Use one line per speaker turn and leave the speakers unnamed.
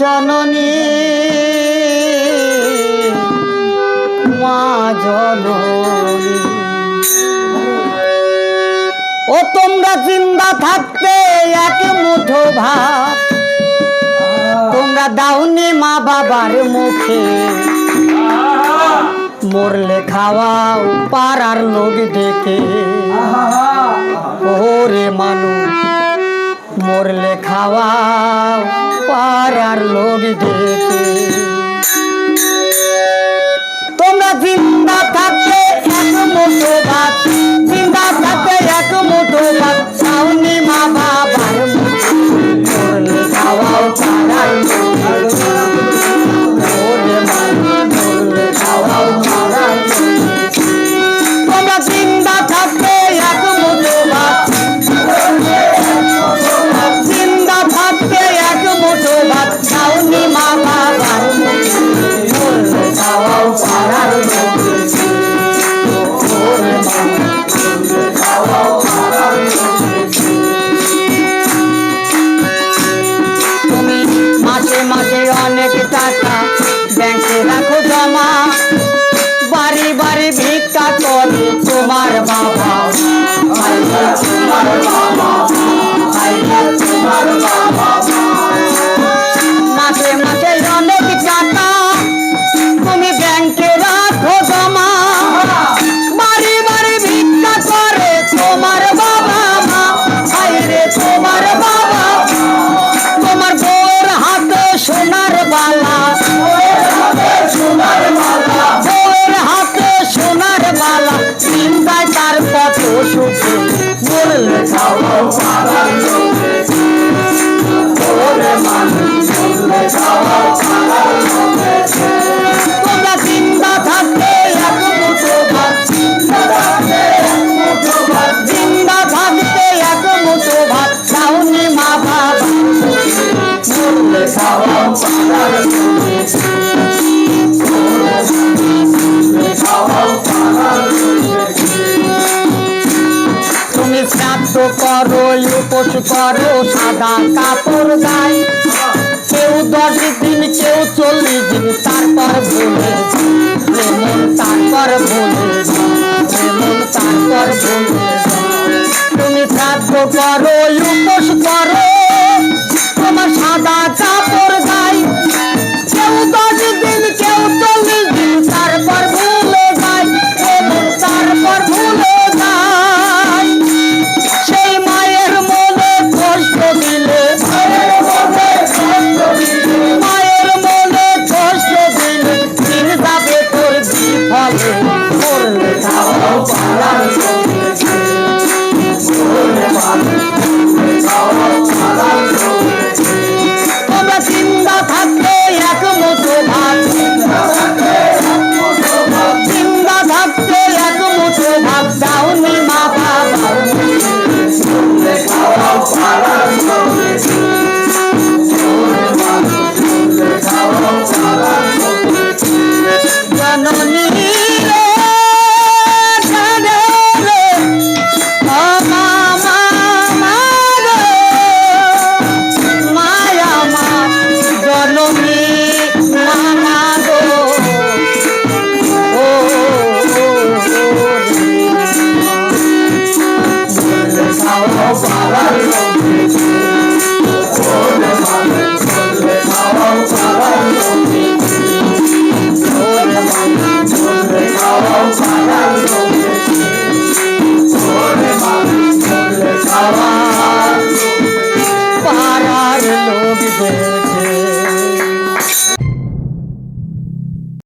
জননী, মা জননী। ও তোমরা জিন্দা থাকতে এক মুঠো ভাত। তোমরা দাউনি মা বাবার মুখে। মরলে খাওয়াও পাড়ার লোক ডেকে। মরলে খাওয়া পাড়ার লোক দেখে। बैंक बारी बारी भीख का तो করই উপোস করো সাদা কাপড় গায়। কেউ দশ দিন কেউ চল্লিশ দিন তারপর ভুলে Não para, não